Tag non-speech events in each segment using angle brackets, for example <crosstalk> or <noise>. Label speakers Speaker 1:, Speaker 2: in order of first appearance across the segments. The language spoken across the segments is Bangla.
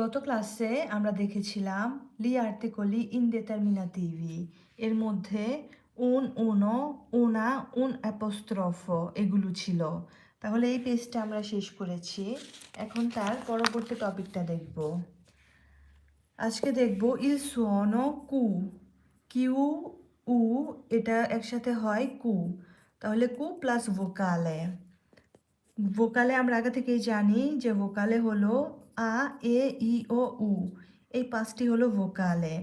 Speaker 1: গত ক্লাসে আমরা দেখেছিলাম লি আর্টিকলি ইনডেটারমিনাটিভি এর মধ্যে উন, উনো, উনা, উন অ্যাপোস্ট্রফো এগুলো ছিল। তাহলে এই পেজটা আমরা শেষ করেছি। এখন তার পরবর্তী টপিকটা দেখব। আজকে দেখব ইল সুয়নো কু। কিউ, উ, এটা একসাথে হয় কু। তাহলে কু প্লাস ভোকালে। ভোকালে আমরা আগে থেকেই জানি যে ভোকালে হলো আ, এ, ই, ও, উ। এই পাঁচটি হলো ভোকালে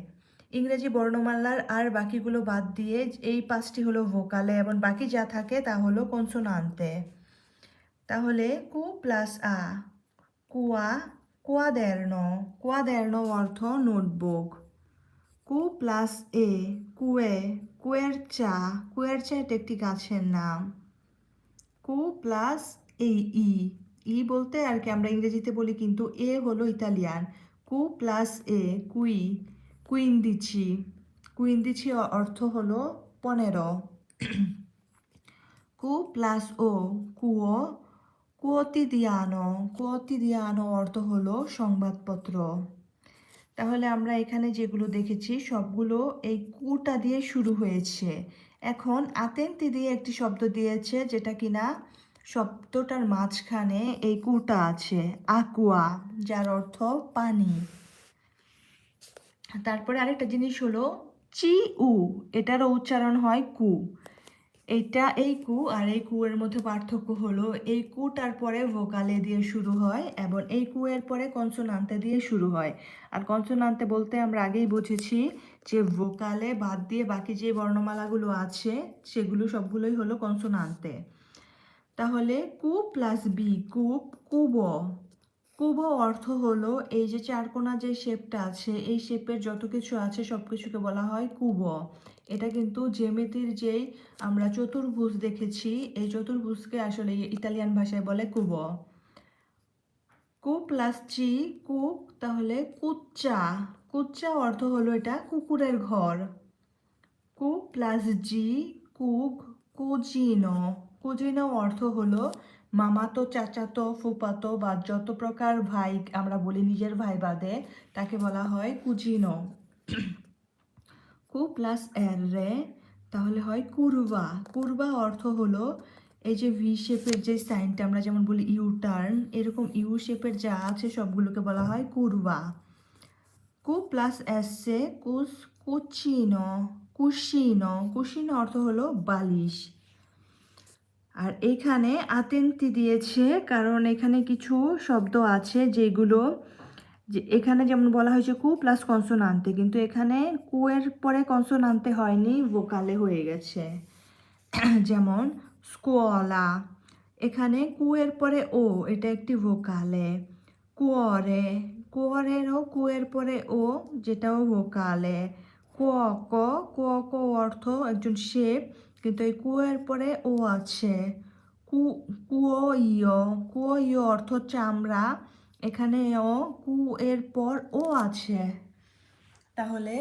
Speaker 1: ইংরেজি বর্ণমালার আর বাকিগুলো বাদ দিয়ে এই পাঁচটি হলো ভোকালে এবং বাকি যা থাকে তা হলো কনসোনান্তে তাহলে কু প্লাস আ। কুয়া, কোয়াদের্নো। কোয়াদের্নো অর্থ নোটবুক। কু প্লাস এ, কুয়ে। কুয়ের চা কুয়ের চা একটি গাছের নাম। কু প্লাস এই ই। ই বলতে আর কি আমরা ইংরেজিতে বলি কিন্তু এ হলো ইতালিয়ান। কু প্লাস এ, কুই, কুইন্দিচি। কুইন্দিচি অর্থ হলো পনেরো। <clears throat> কু প্লাস ও, কুয়ো কুয়োতিদিয়ানো কুয়োতিদিয়ানো অর্থ হলো সংবাদপত্র। তাহলে আমরা এখানে যেগুলো দেখেছি, সবগুলো এই কুটা দিয়ে শুরু হয়েছে। এখন আতেন্তি দিয়ে একটি শব্দ দিয়েছে যেটা কিনা শব্দটার মাঝখানে এই কুটা আছে, আকুয়া, যার অর্থ পানি। তারপরে আরেকটা জিনিস হলো চি উ, এটারও উচ্চারণ হয় কু। এটা এই কু আর এই কুয়ের মধ্যে পার্থক্য হলো এই কুটার পরে ভোকালে দিয়ে শুরু হয় এবং এই কুয়ের পরে কনসোনান্তে দিয়ে শুরু হয়। আর কনসোনান্তে বলতে আমরা আগেই বুঝেছি যে ভোকালে বাদ দিয়ে বাকি যে বর্ণমালাগুলো আছে, সেগুলো সবগুলোই হলো কনসোনান্তে তাহলে কু প্লাস বি কুব কুব। কুব অর্থ হলো এই যে চারকোনা যে শেপটা আছে, এই শেপের যত কিছু আছে সব কিছুকে বলা হয় কুব। এটা কিন্তু জেমেতির যেই আমরা চতুর্ভুজ দেখেছি, এই চতুর্ভুজকে আসলে ইতালিয়ান ভাষায় বলে কুব। কু প্লাস চি কুক তাহলে কুচ্চা। কুচ্চা অর্থ হলো এটা কুকুরের ঘর। কু প্লাস জি কুক কুজিনো কুজিনো অর্থ হলো, মামাতো, চাচাতো, ফুপাতো বা যত প্রকার ভাই আমরা বলি নিজের ভাই বাদে, তাকে বলা হয় কুজিনো। কু প্লাস এর রে, তাহলে হয় কুরবা। কুরবা অর্থ হলো, এই যে ভি শেপের যে সাইনটা আমরা যেমন বলি ইউ টার্ন এরকম ইউ শেপের যা আছে সবগুলোকে বলা হয় কুরবা। কু প্লাস এসে কুস, কুচিনো, কুশিনো। কুশিনো অর্থ হলো বালিশ। আর এখানে আতেন্তি দিয়েছে, কারণ এখানে কিছু শব্দ আছে যেগুলো যে এখানে যেমন বলা হয়েছে কু প্লাস কনসোনান্তে কিন্তু এখানে কুয়ের পরে কনসোনান্তে হয়নি, ভোকালে হয়ে গেছে। যেমন স্কোয়ালা, এখানে কুয়ের পরে ও, এটা একটি ভোকালে। কুয়রে, কুয়রেরও কুয়ের পরে ও, যেটাও ভোকালে। কুয় ক কুয় ক অর্থ একজন শেপ কিন্তু এই কুয়ের পরে ও আছে। কু কুয়ো ইয় কুয়ো ইয় অর্থ হচ্ছে আমরা। এখানে ও, কু এর পর ও আছে। তাহলে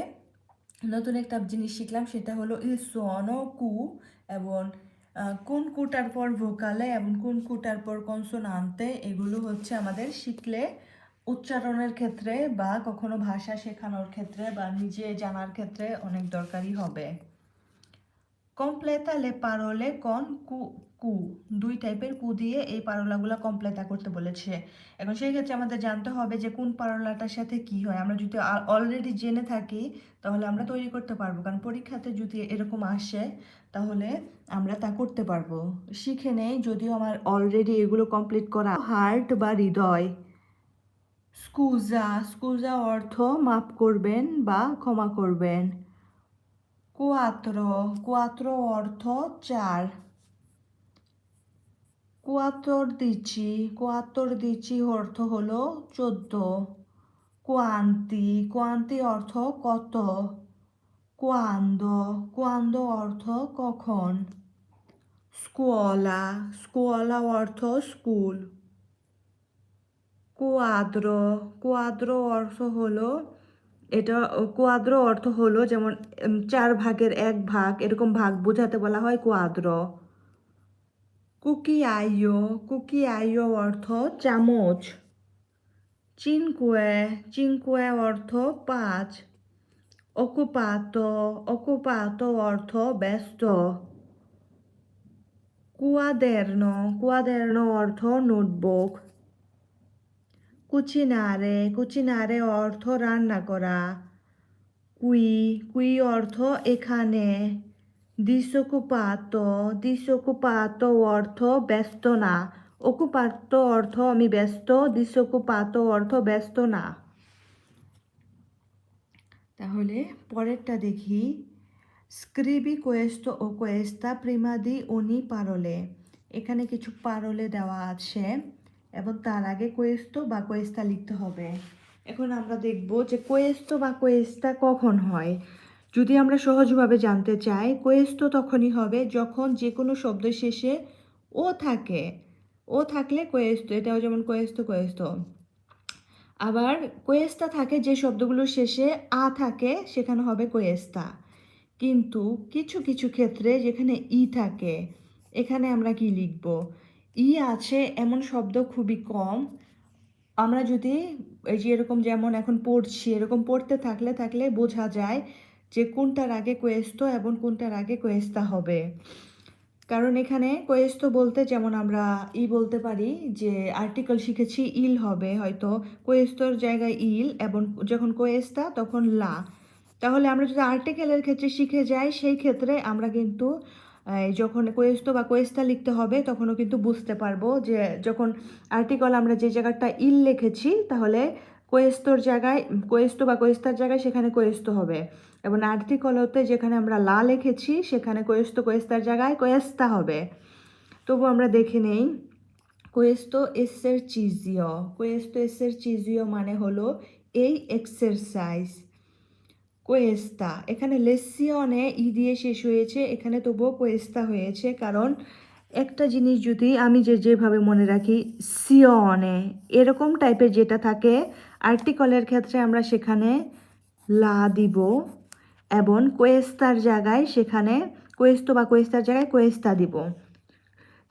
Speaker 1: নতুন একটা জিনিস শিখলাম, সেটা হলো ইল সোনো কু এবং কোন কুটার পর ভোকালে এবং কোন কুটার পর কনসোনান্তে, এগুলো হচ্ছে আমাদের শিখলে উচ্চারণের ক্ষেত্রে বা কখনো ভাষা শেখানোর ক্ষেত্রে বা নিজে জানার ক্ষেত্রে অনেক দরকারি হবে। কমপ্লেতা লে পারলে কন কু কু দুই টাইপের কু দিয়ে এই পারলাগুলো কমপ্লেতা করতে বলেছে। এখন সেই ক্ষেত্রে আমাদের জানতে হবে যে কোন পারলাটার সাথে কি হয়। আমরা যদি অলরেডি জেনে থাকি, তাহলে আমরা তৈরি করতে পারব। কারণ পরীক্ষাতে যদি এরকম আসে, তাহলে আমরা তা করতে পারব। শিখে নেই যদিও আমার অলরেডি এগুলো কমপ্লিট করা। হার্ট বা হৃদয়। স্কুজা স্কুজা অর্থ মাফ করবেন বা ক্ষমা করবেন। কুয়াত্রো কুয়াত্রো অর্থ চার কুয়াত্তর দিচ্ছি কুয়াত্তর দিচ্ছি অর্থ হলো চোদ্দ কুয়ান্তি কুয়ান্তি অর্থ কত কুয়ান্দ কুয়ান্দ অর্থ কখন স্কুয়ালা স্কুয়ালা অর্থ স্কুল কুয়াদ্র কুয়াদ্র অর্থ হলো এটা কোয়াদ্র অর্থ হলো যেমন চার ভাগের এক ভাগ, এরকম ভাগ বোঝাতে বলা হয় কোয়াদ্র। কুকি আইও কুকি আইও অর্থ চামচ। চিনকুয়ে চিনকুয়ে অর্থ পাঁচ। অকুপাত অকুপাত অর্থ ব্যস্ত। কুয়াদেরনো কুয়াদেরনো অর্থ নোটবুক। কুচিনারে কুচিনারে অর্থ রান্না করা। কুই কুই অর্থ এখানে। দিসকুপাতো দিসকুপাতো অর্থ ব্যস্ত না। অকুপাত অর্থ আমি ব্যস্ত, দিসকুপাতো অর্থ ব্যস্ত না। তাহলে পরেরটা দেখি। স্ক্রিবি কোয়েস্তো ও কোয়েস্তা প্রিমাদি উনি পারলে। এখানে কিছু পারলে দেওয়া আছে। এবং তার আগে কোয়েস্তো বা কোয়েস্তা লিখতে হবে। এখন আমরা দেখব যে কোয়েস্তো বা কোয়েস্তা কখন হয়। যদি আমরা সহজভাবে জানতে চাই, কোয়েস্তো তখনই হবে যখন যে কোনো শব্দ শেষে ও থাকে। ও থাকলে কোয়েস্তো, এটাও যেমন কোয়েস্তো কোয়েস্তো। আবার কোয়েস্তা থাকে যে শব্দগুলোর শেষে আ থাকে, সেখানে হবে কোয়েস্তা। কিন্তু কিছু কিছু ক্ষেত্রে যেখানে ই থাকে, এখানে আমরা কি লিখব? ই আছে এমন শব্দ খুবই কম। আমরা যদি এই যে এরকম যেমন এখন পড়ছি, এরকম পড়তে থাকলে থাকলে বোঝা যায় যে কোনটার আগে কোয়েস্তো এবং কোনটার আগে কোয়েস্তা হবে। কারণ এখানে কোয়েস্তো বলতে যেমন আমরা ই বলতে পারি যে আর্টিকেল শিখেছি ইল হবে, হয়তো কোয়েস্তোর জায়গায় ইল এবং যখন কোয়েস্তা তখন লা। তাহলে আমরা যদি আর্টিকেলের ক্ষেত্রে শিখে যাই, সেই ক্ষেত্রে আমরা কিন্তু যখন কোয়েস্তো বা কোয়েস্তা লিখতে হবে, তখনও কিন্তু বুঝতে পারব যে যখন আর্টিকেল আমরা যে জায়গাটা ইল লিখেছি, তাহলে কোয়েস্তোর জায়গায় কোয়েস্তো বা কোয়েস্তার জায়গায় সেখানে কোয়েস্তো হবে। এবং আর্টিকলতে যেখানে আমরা লা লিখেছি, সেখানে কোয়েস্তো কোয়েস্তার জায়গায় কোয়েস্তা হবে। তবু আমরা দেখে নেই কোয়েস্তো এসের চিজিও কোয়েস্তো এসের চিজিও মানে হলো এই এক্সারসাইজ কোয়েস্তা এখানে লেসিয়নে ই দিয়ে শেষ হয়েছে, এখানে তবুও কোয়েস্তা হয়েছে, কারণ একটা জিনিস যদি আমি যে যেভাবে মনে রাখি সিয়নে এরকম টাইপের যেটা থাকে আর্টিকলের ক্ষেত্রে আমরা সেখানে লা দিব এবং কোয়েস্তার জায়গায় সেখানে কোয়েস্তো বা কোয়েস্তার জায়গায় কোয়েস্তা দিব।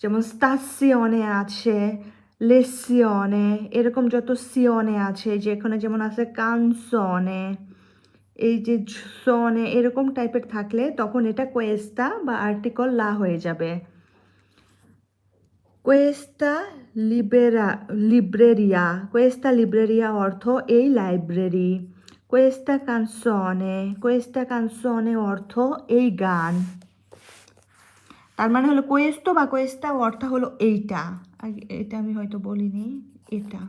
Speaker 1: যেমন স্তাসিয়নে আছে লেসিয়নে এরকম যত সিয়নে আছে, যেখানে যেমন আছে কানসনে এই যে সনে এরকম টাইপের থাকলে তখন এটা কোয়েস্তা বা আর্টিকল লা হয়ে যাবে। কোয়েস্তা লিবেরা লিব্রেরিয়া কোয়েস্তা লিব্রেরিয়া অর্থ এই লাইব্রেরি কোয়েস্তা কানসনে কোয়েস্তা কানসনে অর্থ এই গান। তার মানে হলো কোয়েস্তো বা কোয়েস্তা অর্থ হলো এইটা। এটা আমি হয়তো বলিনি, এটা।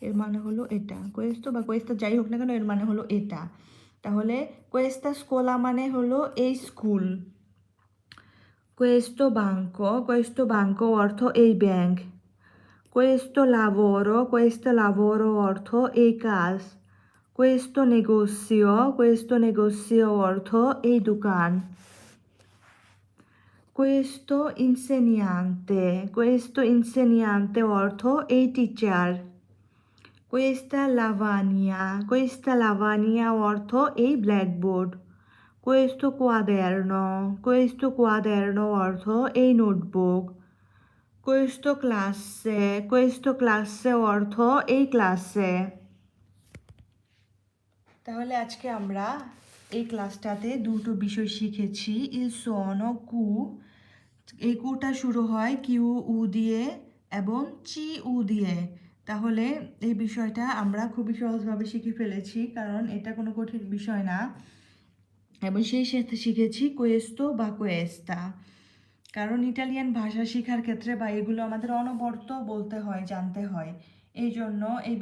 Speaker 1: এর মানে হলো এটা। কোয়েস্তো বা কোয়েস্তা যাই হোক না কেন, এর মানে হলো এটা। তাহলে কোয়েস্তা স্কোলা মানে হলো এই স্কুল কোয়েস্তো বাঙ্কো কোয়েস্তো বাঙ্কো অর্থ এই ব্যাংক কোয়েস্তো লাভোরো কোয়েস্তো লাভোরো অর্থ এই কাজ. কোয়েস্তো নেগোসিও কোয়েস্তো নেগোসিও অর্থ এই দোকান. কোয়েস্তো ইনসেনিয়ান্তে কোয়েস্তো ইনসেনিয়ান্তে অর্থ এই টিচার কোয়েস্তা লাভানিয়া কোয়েস্তা লাভানিয়া অর্থ এই ব্ল্যাকবোর্ড কোয়েস্তো কোয়াদেরনো কোয়েস্তো কোয়াদেরনো অর্থ এই নোটবুক কোয়েস্তো ক্লাসে কোয়েস্তো ক্লাসে অর্থ এই ক্লাসে তাহলে আজকে আমরা এই ক্লাসটাতে দুটো বিষয় শিখেছি। ইল সোনো কু, এই কুটা শুরু হয় কিউ, উ দিয়ে এবং চি, উ দিয়ে। তাহলে এই বিষয়টা আমরা খুবই সহজভাবে শিখে ফেলেছি, কারণ এটা কোনো কঠিন বিষয় না। এবং সেই সাথে শিখেছি কোয়েস্তো বা কোয়েস্তা। কারণ ইটালিয়ান ভাষা শেখার ক্ষেত্রে বা এগুলো আমাদের অনবরত বলতে হয়, জানতে হয়। এই জন্য এই